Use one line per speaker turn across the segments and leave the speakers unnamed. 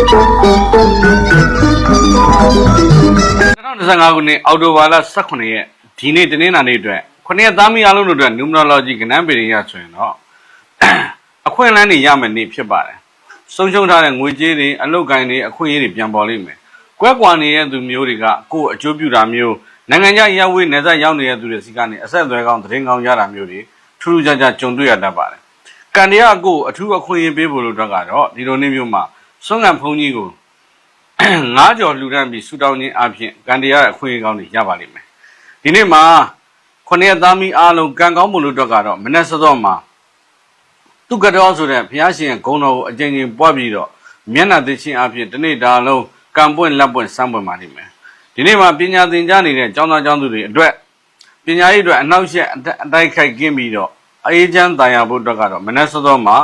2025ခုနှစ်အောက်တိုဘာလ18ရက်ဒီနေ့တနင်္လာနေ့အတွက်ခုနှစ်သားမီးအားလုံးတို့အတွက် numerology ကဏ္ဍပေရရဆိုရင်တော့အခွင့်အလမ်းတွေရမယ်နေ့ဖြစ်ပါတယ်ဆုံးရှုံးထားတဲ့ငွေကြေးတွေအလုပ်ကိုင်းတွေအခွင့်အရေးတွေပြန်ပေါ်လိမ့်မယ်ကွက်ကွာနေတဲ့သူမျိုးတွေကကိုယ်အကျိုးပြုတာမျိုးနိုင်ငံခြားရပ်ဝေးနယ်စပ်ရောက်နေတဲ့သူတွေစီကနေအဆက်အသွယ်ကောင်းသတင်းကောင်းရတာမျိုးတွေထူးထူးခြားခြားကြုံတွေ့ရတတ်ပါတယ်ကံတရားကိုအထူးအခွင့်အရေးပေးဖို့လို့အတွက်ကတော့ဒီလိုနေ့မျိုးမှာ စွန့်ငံဖုန်ကြီးကိုငါးကြော်လှူဒန်းပြီးဆူတောင်းခြင်းအပြင်ကံတရားအခွင့်အရေးကောင်းတွေရပါလိမ့်မယ်ဒီနေ့မှာခုနှစ်သားမီးအားလုံးကံကောင်းမှုလို့အတွက်ကတော့မနေ့စောစောမှာသူကတော်ဆိုတဲ့ဘုရားရှင်ရဲ့ဂုဏ်တော်ကိုအကျဉ်းချင်းပွားပြီးတော့မျက်နှာသိချင်းအပြင်ဒီနေ့ဒါလုံးကံပွင့်လက်ပွင့်စမ်းပွင့်ပါလိမ့်မယ်ဒီနေ့မှာပညာသင်ကြားနေတဲ့ကျောင်းသားကျောင်းသူတွေအတွက်ပညာရေးအတွက်အနောက်ရှက်အတက်အတိုက်ခိုက်ကင်းပြီးတော့အေးချမ်းတန်ရဖို့အတွက်ကတော့မနေ့စောစောမှာ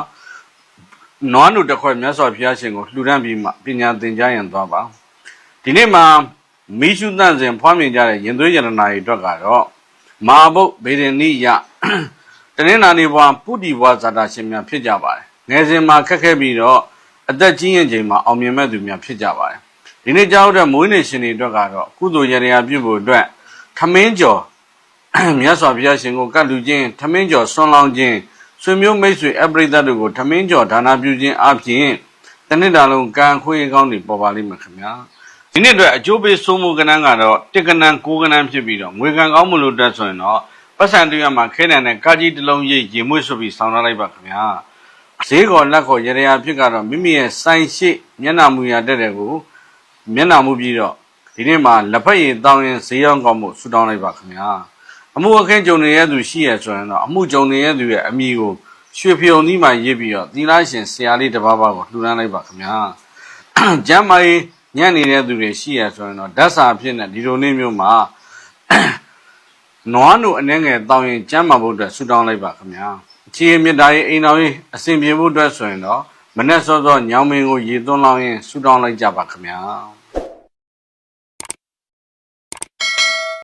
နွားနုတစ်ခွက်မြတ်စွာဘုရားရှင်ကိုလှူဒန်းပြီးမှပညာသင်ကြားရန်သွားပါဒီနေ့မှာမိရှုသန့်စဉ်ဖွားမြင်ကြတဲ့ရင်သွေးရတနာတွေအတွက်ကတော့မာဘုတ်ဗေဒနိယတနင်္လာနေ့ဘွားပုတိဘွားဇာတာရှင်များဖြစ်ကြပါတယ်ငယ်စဉ်မှာခက်ခဲပြီးတော့အသက်ကြီးရင်ချိန်မှာအောင်မြင်မဲ့သူများဖြစ်ကြပါတယ်ဒီနေ့ကြောက်တဲ့မွေးနေ့ရှင်တွေအတွက်ကတော့ကုသိုလ်ရတရာပြုဖို့အတွက်ထမင်းကျော်မြတ်စွာဘုရားရှင်ကိုကတ်လူခြင်းထမင်းကျော်ဆွမ်းလောင်းခြင်း ဆွေမျိုးမိတ်ဆွေအပရိသတ်တို့ကိုထမင်းကျော်ဒါနာပြုခြင်းအပြင်တနစ်တာလုံးကံခွင့်ကောင်းတွေပေါ်ပါလိမ့်မယ်ခင်ဗျာဒီနေ့အတွက်အကျိုးပေးဆုံးမှုကဏ္ဍကတော့တစ်ကဏ္ဍကိုးကဏ္ဍဖြစ်ပြီးတော့ငွေကံကောင်းမှုလို့တက်ဆိုရင်တော့ပတ်စံတူရမှာခဲတဲ့နဲ့ကာကြီးတစ်လုံးရိပ်ရေမွေ့ဆိုပြီးဆောင်းထားလိုက်ပါခင်ဗျာဈေးကောလက်ကောရရဖြစ်ကတော့မိမိရဲ့စိုင်းရှိမျက်နှာမူရတက်တဲ့ကိုမျက်နှာမူပြီးတော့ဒီနေ့မှာလက်ဖက်ရည်တောင်းရင်ဈေးရောင်းကောင်းမှုဆူတောင်းလိုက်ပါခင်ဗျာ အမှုအခင်းကြုံနေရသူရှိရဆိုရင်တော့အမှုကြုံနေရသူရဲ့အမိကိုရွှေဖြုံသီးမှရေးပြီးတော့သီလရှင်ဆရာလေးတစ်ပါးပါးကိုလှူဒန်းလိုက်ပါခင်ဗျာကျမ်းမာရေးညံ့နေတဲ့သူတွေရှိရဆိုရင်တော့ဓာတ်စာအဖြစ်နဲ့ဒီလိုနေ့မျိုးမှာနွားနို့အနှဲငယ်တောင်းရင်ကျမ်းမာဖို့အတွက်ဆူတောင်းလိုက်ပါခင်ဗျာအခြေအမြင့်တာရေးအိမ်တော်ရေးအစဉ်ပြေဖို့အတွက်ဆိုရင်တော့မနေ့စောစောညောင်မင်းကိုရေသွန်းလောင်းရင်ဆူတောင်းလိုက်ကြပါခင်ဗျာ